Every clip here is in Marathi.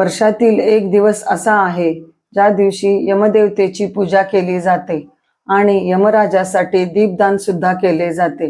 वर्षातील एक दिवस असा आहे ज्या दिवशी यमदेवतेची पूजा केली जाते आणि यमराजासाठी दीपदान सुद्धा केले जाते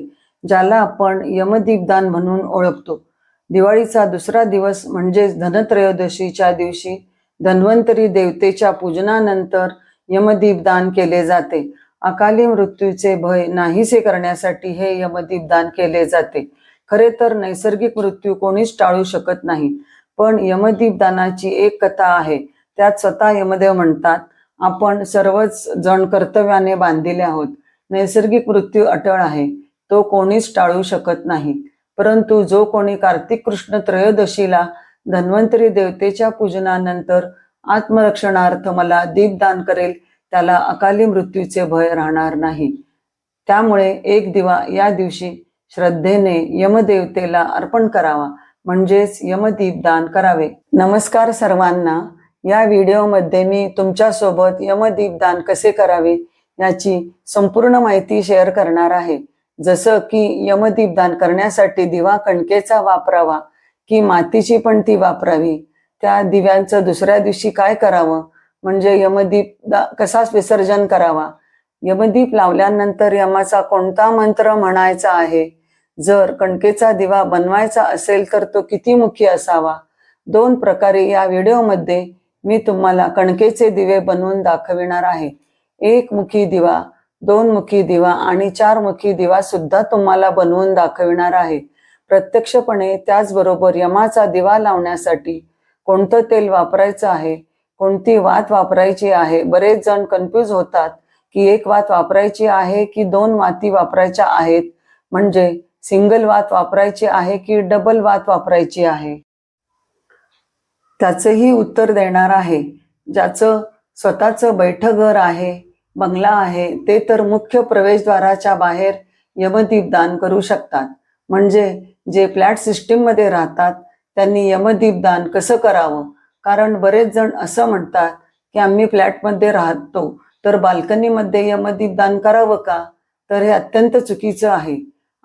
ज्याला आपण यमदीपदान म्हणून ओळखतो. दिवाळीचा दुसरा दिवस म्हणजेच धनत्रयोदशीच्या दिवशी धन्वंतरी देवतेच्या पूजनानंतर यमदीपदान केले जाते. अकाली मृत्यूचे भय नाहीसे करण्यासाठी हे यमदीपदान केले जाते. खरे तर नैसर्गिक मृत्यू कोणीच टाळू शकत नाही. पण यमदीपदानाची एक कथा आहे. त्यात स्वतः यमदेव म्हणतात आपण सर्वच जण कर्तव्याने बांधिले आहोत. नैसर्गिक मृत्यू अटळ आहे. तो कोणीच टाळू शकत नाही. परंतु जो कोणी कार्तिक कृष्ण त्रयोदशीला धन्वंतरी देवतेच्या पूजनानंतर आत्मरक्षणार्थ मला दीपदान करेल त्याला अकाली मृत्यूचे भय राहणार नाही. त्यामुळे एक दिवा या दिवशी श्रद्धेने यमदेवतेला अर्पण करावा. म्हणजेच यमदीप दान करावे. नमस्कार सर्वांना. या व्हिडिओमध्ये मी तुमच्यासोबत यमदीप दान कसे करावे याची संपूर्ण माहिती शेअर करणार आहे. जसं की यमदीपदान करण्यासाठी दिवा कणकेचा वापरावा की मातीची पण ती वापरावी? त्या दिव्यांचं दुसऱ्या दिवशी काय करावं? म्हणजे यमदीप दा- कसा विसर्जन करावा? यमदीप लावल्यानंतर यमाचा कोणता मंत्र म्हणायचा आहे? जर कणकेचा दिवा बनवायचा असेल तर तो किती मुखी असावा? दोन प्रकारे या व्हिडिओमध्ये मी तुम्हाला कणकेचे दिवे बनवून दाखविणार आहे. एक मुखी दिवा दोन मुखी दिवा आणि चार मुखी दिवा सुद्धा तुम्हाला बनवून दाखविणार आहे. प्रत्यक्षपणे त्याचबरोबर यमाचा दिवा लावण्यासाठी कोणतं तेल वापरायचं आहे? कोणती वात वापरायची आहे? बरेच जण कन्फ्यूज होतात की एक वात वापरायची आहे की दोन वाती वापरायच्या आहेत? म्हणजे सिंगल वात वापरायची आहे की डबल वात वापरायची आहे? त्याचंही उत्तर देणार आहे. ज्याचं स्वतःचं बैठघर आहे बंगला आहे ते तर मुख्य प्रवेशद्वाराच्या बाहेर यमदीप दान करू शकतात. म्हणजे जे फ्लॅट सिस्टीममध्ये राहतात त्यांनी यमदीप दान कसं करावं? कारण बरेच जण असं म्हणतात की आम्ही फ्लॅटमध्ये राहतो तर बाल्कनीमध्ये यमदीप दान करावं का? तर हे अत्यंत चुकीचं आहे.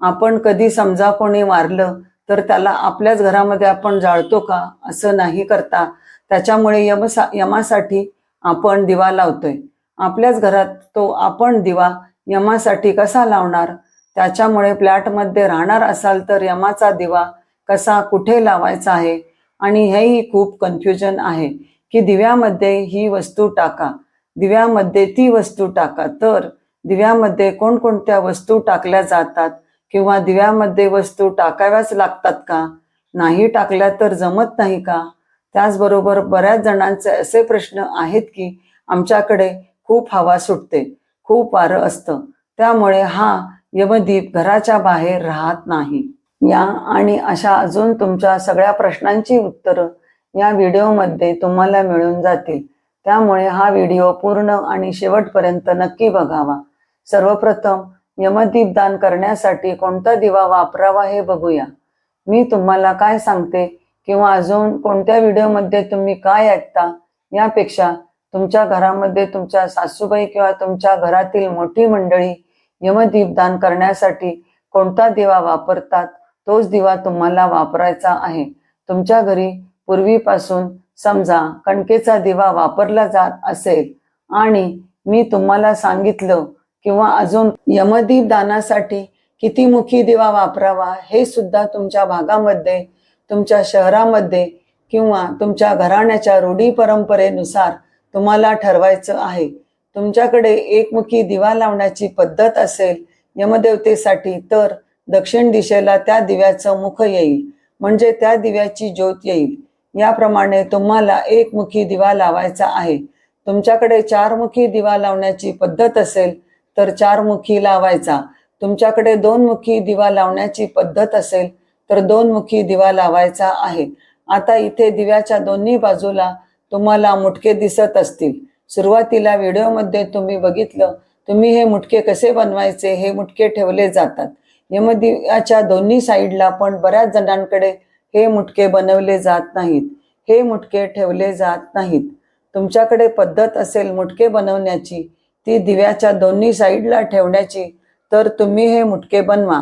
आपण कधी समजा कोणी मारलं तर त्याला आपल्याच घरामध्ये आपण जाळतो का? असं नाही करता. त्याच्यामुळे यमसा यमासाठी आपण दिवा लावतोय. आपल्याच घरात तो आपण दिवा यमासाठी कसा लावणार? त्याच्यामुळे फ्लॅटमध्ये राहणार असाल तर यमाचा दिवा कसा कुठे लावायचा आहे? आणि हेही खूप कन्फ्युजन आहे की दिव्यामध्ये ही वस्तू टाका. दिव्यामध्ये ती वस्तू टाका. तर दिव्यामध्ये कोणकोणत्या वस्तू टाकल्या जातात? किंवा दिव्यामध्ये वस्तू टाकाव्याच लागतात का? नाही टाकल्या तर जमत नाही का? त्याचबरोबर बऱ्याच जणांचे असे प्रश्न आहेत की आमच्याकडे खूप हवा सुटते खूप वारं असतं. त्यामुळे हा यमदीप घराच्या बाहेर राहत नाही. या आणि अशा अजून तुमच्या सगळ्या प्रश्नांची उत्तरं या व्हिडिओमध्ये तुम्हाला मिळून जातील. त्यामुळे हा व्हिडिओ पूर्ण आणि शेवटपर्यंत नक्की बघावा. सर्वप्रथम यमदीपदान करण्यासाठी कोणता दिवा वापरावा हे बघूया. मी तुम्हाला काय सांगते किंवा अजून कोणत्या व्हिडिओमध्ये तुम्ही काय ऐकता यापेक्षा तुमच्या घरामध्ये तुमच्या सासूबाई किंवा तुमच्या घरातील मोठी मंडळी यमदीप दान करण्यासाठी कोणता दिवा वापरतात तोच दिवा तुम्हाला वापरायचा आहे. तुमच्या घरी पूर्वीपासून समजा कणकेचा दिवा वापरला जात असेल आणि मी तुम्हाला सांगितलं किंवा अजून यमदीप दानासाठी किती मुखी दिवा वापरावा हे सुद्धा तुमच्या भागामध्ये तुमच्या शहरामध्ये किंवा तुमच्या घराण्याच्या रूढी परंपरेनुसार तुम्हाला ठरवायचं आहे. तुमच्याकडे एकमुखी दिवा लावण्याची पद्धत असेल यमदेवतेसाठी तर दक्षिण दिशेला त्या दिव्याचं मुख येईल. म्हणजे त्या दिव्याची ज्योत येईल. याप्रमाणे तुम्हाला एकमुखी दिवा लावायचा आहे. तुमच्याकडे चारमुखी दिवा लावण्याची पद्धत असेल तर चार मुखी लावायचा. तुमच्याकडे दोन मुखी दिवा लावण्याची पद्धत असेल तर दोन मुखी दिवा लावायचा आहे. आता इथे दिव्याच्या दोन्ही बाजूला तुम्हाला मुटके दिसत असतील. सुरुवातीला व्हिडिओमध्ये तुम्ही बघितलं तुम्ही हे मुटके कसे बनवायचे हे मुटके ठेवले जातात. यमदिव्याच्या दोन्ही साईडला पण बऱ्याच जणांकडे हे मुटके बनवले जात नाहीत. हे मुटके ठेवले जात नाहीत. तुमच्याकडे पद्धत असेल मुटके बनवण्याची ती दिव्याच्या दोन्ही साईडला ठेवण्याची तर तुम्ही हे मुटके बनवा.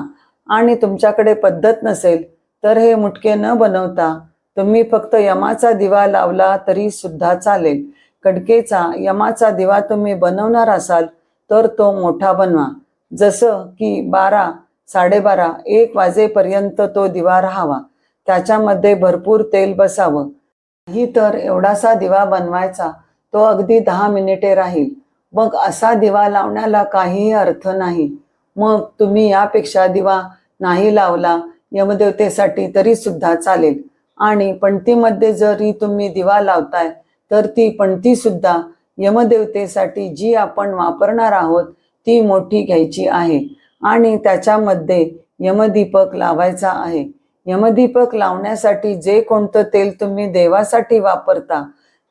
आणि तुमच्याकडे पद्धत नसेल तर हे मुटके न बनवता तुम्ही फक्त यमाचा दिवा लावला तरी सुद्धा चालेल. कडकेचा यमाचा दिवा तुम्ही बनवणार असाल तर तो मोठा बनवा. जसं की बारा साडेबारा एक वाजेपर्यंत तो दिवा राहावा. त्याच्यामध्ये भरपूर तेल बसावं. ही तर एवढासा दिवा बनवायचा तो अगदी दहा मिनिटे राहील. मग असा दिवा लावण्याला काहीही अर्थ नाही. मग तुम्ही यापेक्षा दिवा नाही लावला यमदेवतेसाठी तरी सुद्धा चालेल. आणि पणतीमध्ये जरी तुम्ही दिवा लावताय तर ती पणती सुद्धा यमदेवतेसाठी जी आपण वापरणार आहोत ती मोठी घ्यायची आहे. आणि त्याच्यामध्ये यमदीपक लावायचा आहे. यमदीपक लावण्यासाठी जे कोणतं तेल तुम्ही देवासाठी वापरता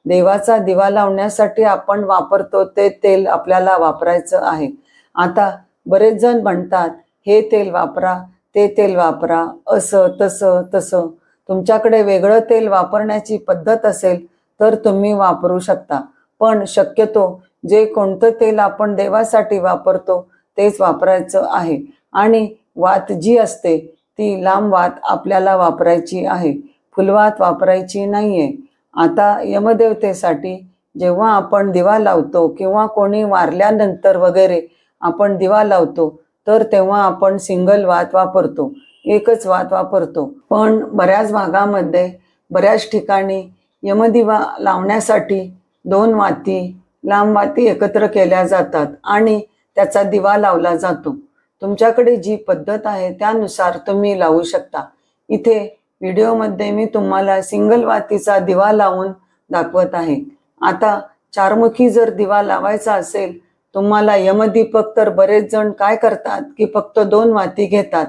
देवाचा दिवा लावण्यासाठी आपण वापरतो ते तेल आपल्याला वापरायचं आहे. आता बरेच जण म्हणतात हे तेल वापरा ते तेल वापरा असं तसं तसं. तुमच्याकडे वेगळं तेल वापरण्याची पद्धत असेल तर तुम्ही वापरू शकता. पण शक्यतो जे कोणतं तेल आपण देवासाठी वापरतो तेच वापरायचं आहे. आणि वात जी असते ती लांब वात आपल्याला वापरायची आहे. फुलवात वापरायची नाहीये. आता यमदेवतेसाठी जेव्हा आपण दिवा लावतो किंवा कोणी वारल्यानंतर वगैरे आपण दिवा लावतो तर तेव्हा आपण सिंगल वात वापरतो एकच वात वापरतो. पण बऱ्याच भागामध्ये बऱ्याच ठिकाणी यमदिवा लावण्यासाठी दोन वाती लांब वाती एकत्र केल्या जातात आणि त्याचा दिवा लावला जातो. तुमच्याकडे जी पद्धत आहे त्यानुसार तुम्ही लावू शकता. इथे व्हिडिओमध्ये मी तुम्हाला सिंगल वातीचा दिवा लावून दाखवत आहे. आता चारमुखी जर दिवा लावायचा असेल तुम्हाला यमदीपक तर बरेच जण काय करतात की फक्त दोन वाती घेतात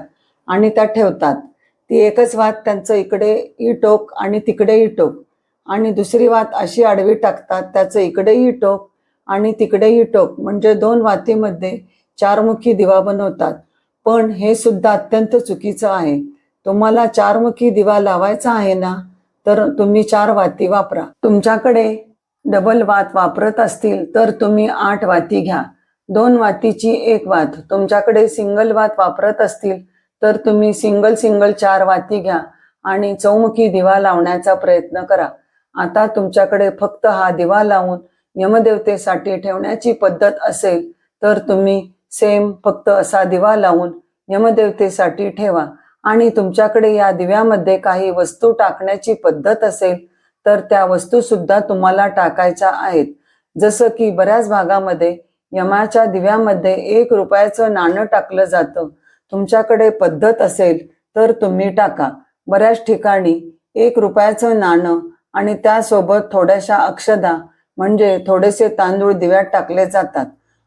आणि त्या ठेवतात. ती एकच वात त्यांचं इकडे ई टोक आणि तिकडे टोक आणि दुसरी वात अशी आडवी टाकतात त्याचं इकडेही टोक आणि तिकडेही टोक म्हणजे दोन वातीमध्ये चारमुखी दिवा बनवतात. पण हे सुद्धा अत्यंत चुकीचं आहे. तुम्हाला चारमुखी दिवा लावायचा आहे ना तर तुम्ही चार वाती वापरा. तुमच्याकडे डबल वात वापरत असतील तर तुम्ही आठ वाती घ्या. दोन वातीची एक वात. तुमच्याकडे सिंगल वात वापरत असतील तर तुम्ही सिंगल सिंगल चार वाती घ्या आणि चौमुखी दिवा लावण्याचा प्रयत्न करा. आता तुमच्याकडे फक्त हा दिवा लावून यमदेवतेसाठी ठेवण्याची पद्धत असेल तर तुम्ही सेम फक्त असा दिवा लावून यमदेवतेसाठी ठेवा. आणि तुमच्याकडे या दिव्यामध्ये काही वस्तू टाकण्याची पद्धत असेल तर त्या वस्तू सुद्धा तुम्हाला टाकायच्या आहेत. जसं की बऱ्याच भागामध्ये यमाच्या दिव्यामध्ये एक रुपयाचं नाणं टाकलं जातं. तुमच्याकडे पद्धत असेल तर तुम्ही टाका. बऱ्याच ठिकाणी एक रुपयाचं नाणं आणि त्यासोबत थोड्याशा अक्षदा म्हणजे थोडेसे तांदूळ दिव्यात टाकले जातात.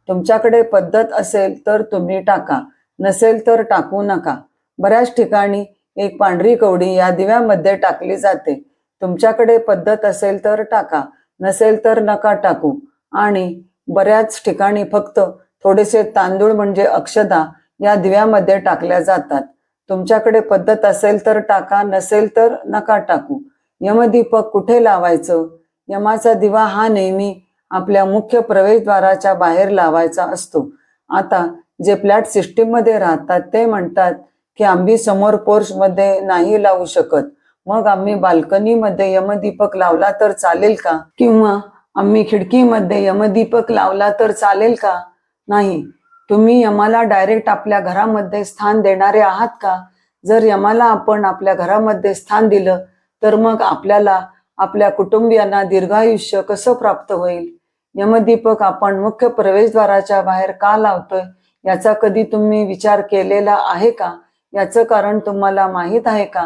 तुमच्याकडे पद्धत असेल तर तुम्ही टाका. नसेल तर टाकू नका. बऱ्याच ठिकाणी एक पांढरी कवडी या दिव्यामध्ये टाकली जाते. तुमच्याकडे पद्धत असेल तर टाका नसेल तर नका टाकू. आणि बऱ्याच ठिकाणी फक्त थोडेसे तांदूळ म्हणजे अक्षदा या दिव्यामध्ये टाकल्या जातात. तुमच्याकडे पद्धत असेल तर टाका नसेल तर नका टाकू. यमदीपक कुठे लावायचं? यमाचा दिवा हा नेहमी आपल्या मुख्य प्रवेशद्वाराच्या बाहेर लावायचा असतो. आता जे फ्लॅट सिस्टीममध्ये राहतात ते म्हणतात की आम्ही समोर पोर्शमध्ये नाही लावू शकत. मग आम्ही बाल्कनीमध्ये यमदीपक लावला तर चालेल का? किंवा आम्ही खिडकीमध्ये यमदीपक लावला तर चालेल का? नाही. तुम्ही यमाला डायरेक्ट आपल्या घरामध्ये स्थान देणारे आहात का? जर यमाला आपण आपल्या घरामध्ये स्थान दिलं तर मग आपल्याला आपल्या कुटुंबियांना दीर्घायुष्य कसं प्राप्त होईल? यमदीपक आपण मुख्य प्रवेशद्वाराच्या बाहेर का लावतोय? याचा कधी तुम्ही विचार केलेला आहे का? याचं कारण तुम्हाला माहीत आहे का?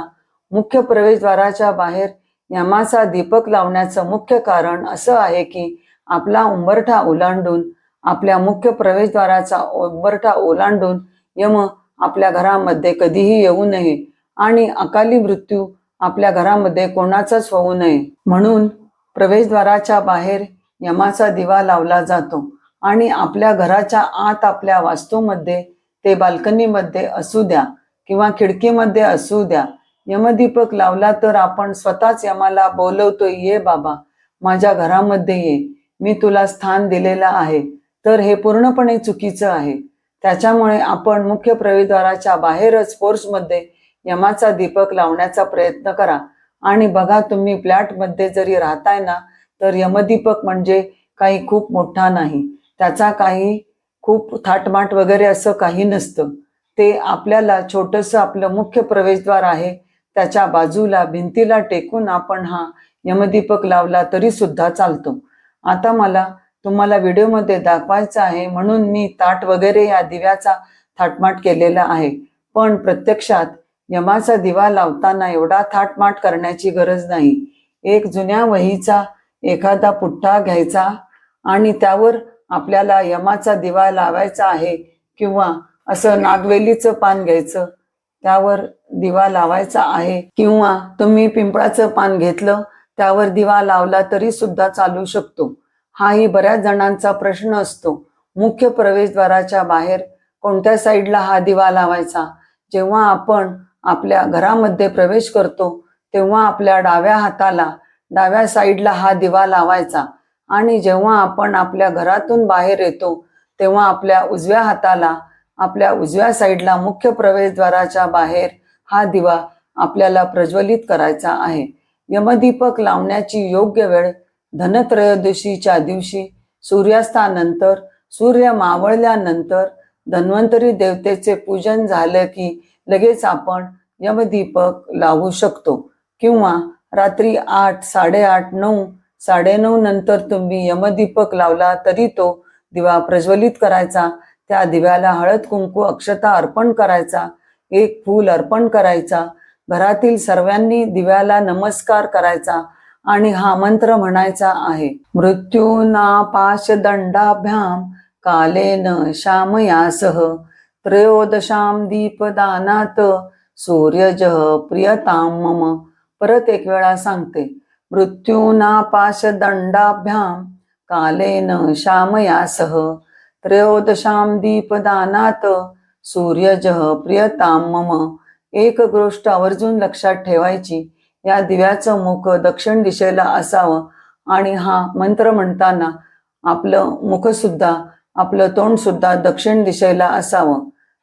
मुख्य प्रवेशद्वाराच्या बाहेर यमाचा दीपक लावण्याचं मुख्य कारण असं आहे की आपला उंबरठा ओलांडून आपल्या मुख्य प्रवेशद्वाराचा उंबरठा ओलांडून यम आपल्या घरामध्ये कधीही येऊ नये आणि अकाली मृत्यू आपल्या घरामध्ये कोणाचाच होऊ नये. म्हणून प्रवेशद्वाराच्या बाहेर यमाचा दिवा लावला जातो आणि आपल्या घराच्या आत आपल्या वास्तूमध्ये ते बाल्कनीमध्ये असू द्या. किंवा खिडकीमध्ये असू द्या. यमदीपक लावला तर आपण स्वतःच यमाला बोलवतोय ये बाबा माझ्या घरामध्ये ये. मी तुला स्थान दिलेलं आहे. तर हे पूर्णपणे चुकीचं आहे. त्याच्यामुळे आपण मुख्य प्रवेशद्वाराच्या बाहेरच फोर्समध्ये यमाचा दीपक लावण्याचा प्रयत्न करा. आणि बघा तुम्ही फ्लॅटमध्ये जरी राहताय ना तर यमदीपक म्हणजे काही खूप मोठा नाही. त्याचा काही खूप थाटमाट वगैरे असं काही नसतं. ते आपल्याला छोटंसं आपलं मुख्य प्रवेशद्वार आहे. त्याच्या बाजूला भिंतीला टेकून आपण हा यमदीपक लावला तरी सुद्धा चालतो. आता मला तुम्हाला व्हिडिओमध्ये दाखवायचं आहे म्हणून मी ताट वगैरे या दिव्याचा थाटमाट केलेला आहे. पण प्रत्यक्षात यमाचा दिवा लावताना एवढा थाटमाट करण्याची गरज नाही. एक जुन्या वहीचा एखादा पुठ्ठा घ्यायचा आणि त्यावर आपल्याला यमाचा दिवा लावायचा आहे किंवा असं नागवेलीचं पान घ्यायचं. त्यावर दिवा लावायचा आहे किंवा तुम्ही पिंपळाचं पान घेतलं त्यावर दिवा लावला तरी सुद्धा चालू शकतो. हाही बऱ्याच जणांचा प्रश्न असतो. मुख्य प्रवेशद्वाराच्या बाहेर कोणत्या साईडला हा दिवा लावायचा? जेव्हा आपण आपल्या घरामध्ये प्रवेश करतो तेव्हा आपल्या डाव्या हाताला डाव्या साईडला हा दिवा लावायचा. आणि जेव्हा आपण आपल्या घरातून बाहेर येतो तेव्हा आपल्या उजव्या हाताला आपल्या उजव्या साईडला मुख्य प्रवेशद्वाराच्या बाहेर हा दिवा आपल्याला प्रज्वलित करायचा आहे. यमदीपक लावण्याची योग्य वेळ धनत्रयोदशीच्या दिवशी सूर्यास्तानंतर सूर्य मावळल्यानंतर धन्वंतरी देवतेचे पूजन झालं की लगेच आपण यमदीपक लावू शकतो. किंवा रात्री आठ साडेआठ नऊ साडेनऊ नंतर तुम्ही यमदीपक लावला तरी तो दिवा प्रज्वलित करायचा. त्या दिव्याला हळद कुंकू अक्षता अर्पण करायचा एक फूल अर्पण करायचा. घरातील सर्वांनी दिव्याला नमस्कार करायचा आणि हा मंत्र म्हणायचा आहे. मृत्यूना पाशदंडाभ्याम कालेन श्यामयासह त्रयोदशाम दीपदानात सूर्यजः प्रियताम मम. परत एक वेळा सांगते. मृत्यूना पाशदंडाभ्याम कालेन श्यामयासह त्रयोदशाम दीपदानात सूर्यजः प्रियताम मम. एक गोष्ट आवर्जून लक्षात ठेवायची या दिव्याचं मुख दक्षिण दिशेला असावं आणि हा मंत्र म्हणताना आपलं मुख सुद्धा आपलं तोंड सुद्धा दक्षिण दिशेला असावं.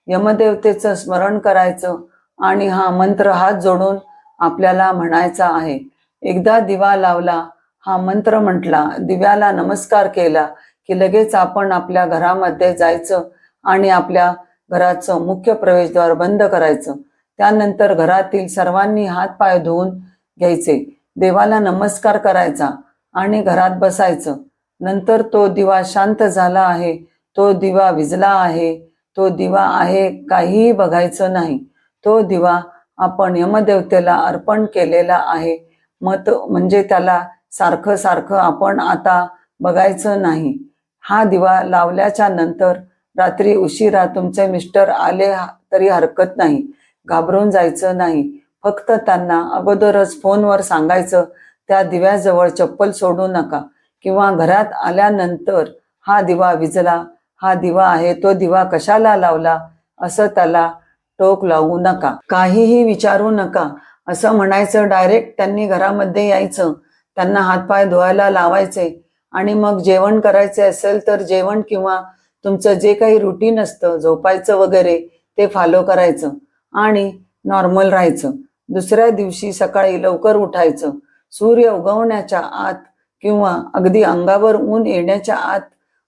यमदेवतेचं स्मरण करायचं आणि हा मंत्र हात जोडून आपल्याला म्हणायचा आहे. एकदा दिवा लावला हा मंत्र म्हटला दिव्याला नमस्कार केला की लगेच आपण आपल्या घरामध्ये जायचं आणि आपल्या घराचं मुख्य प्रवेशद्वार बंद करायचं. त्यानंतर घरातील सर्वांनी हात पाय धुवून घ्यायचे. देवाला नमस्कार करायचा आणि घरात बसायचं. नंतर तो दिवा शांत झाला आहे. तो दिवा विजला आहे. तो दिवा आहे काहीही बघायचं नाही. तो दिवा आपण यमदेवतेला अर्पण केलेला आहे. मत म्हणजे त्याला सारखं सारखं आपण आता बघायचं नाही. हा दिवा लावल्याच्या नंतर रात्री उशिरा तुमचे मिस्टर आले तरी हरकत नाही. घाबरून जायचं नाही. फक्त त्यांना अगोदरच फोनवर सांगायचं त्या दिव्याजवळ चप्पल सोडू नका किंवा घरात आल्यानंतर हा दिवा विजला. हा दिवा आहे तो दिवा कशाला लावला? असं त्याला टोक लावू नका. काहीही विचारू नका. असं म्हणायचं डायरेक्ट त्यांनी घरामध्ये यायचं. त्यांना हातपाय धुवायला लावायचे. आणि मग जेवण करायचे असेल तर जेवण किंवा तुमचं जे काही रुटीन असतं झोपायचं वगैरे ते फॉलो करायचं आणि नॉर्मल राहायचं. दुसऱ्या दिवशी सकाळी लवकर उठायचं. सूर्य उगवण्याच्या आत किंवा अगदी अंगावर ऊन येण्याच्या आत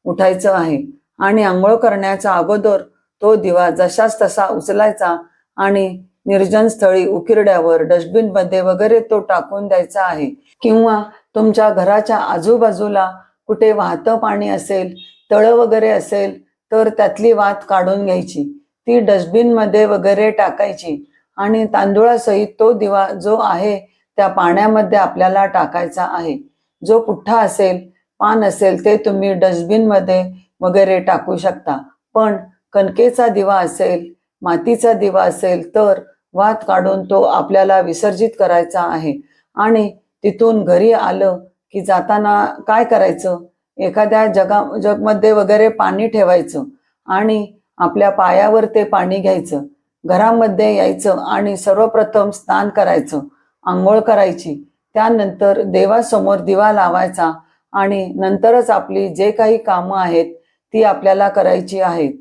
उठायचं आहे आणि आंघोळ करण्याच्या अगोदर तो दिवा जशाच तसा उचलायचा आणि निर्जन स्थळी उकिरड्यावर डस्टबिनमध्ये वगैरे तो टाकून द्यायचा आहे. किंवा तुमच्या घराच्या आजूबाजूला कुठे वाहतं पाणी असेल तळं वगैरे असेल तर त्यातली वात काढून घ्यायची. ती डस्टबिनमध्ये वगैरे टाकायची. आणि तांदूळासहित तो दिवा जो आहे त्या पाण्यामध्ये आपल्याला टाकायचा आहे. जो पुठ्ठा असेल पान असेल ते तुम्ही डस्टबिनमध्ये वगैरे टाकू शकता. पण कणकेचा दिवा असेल मातीचा दिवा असेल तर वात काढून तो आपल्याला विसर्जित करायचा आहे. आणि तिथून घरी आलं की जाताना काय करायचं? एखाद्या जगा जगमध्ये वगैरे पाणी ठेवायचं आणि आपल्या पायावर ते पाणी घ्यायचं. घरामध्ये यायचं आणि सर्वप्रथम स्नान करायचं आंघोळ करायची. त्यानंतर देवासमोर दिवा लावायचा आणि नंतरच आपली जे काही कामं आहेत ती आपल्याला करायची आहेत.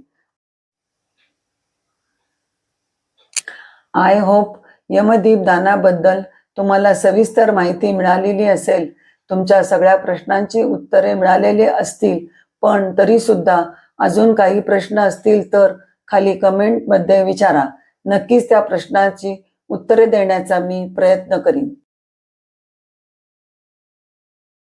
आय होप यमदीप दानाबद्दल तुम्हाला सविस्तर माहिती मिळालेली असेल तुमच्या सगळ्या प्रश्नांची उत्तरे मिळालेली असतील पण तरी सुद्धा अजून काही प्रश्न असतील तर खाली कमेंटमध्ये विचारा. नक्कीच त्या प्रश्नाची उत्तरे देण्याचा मी प्रयत्न करीन.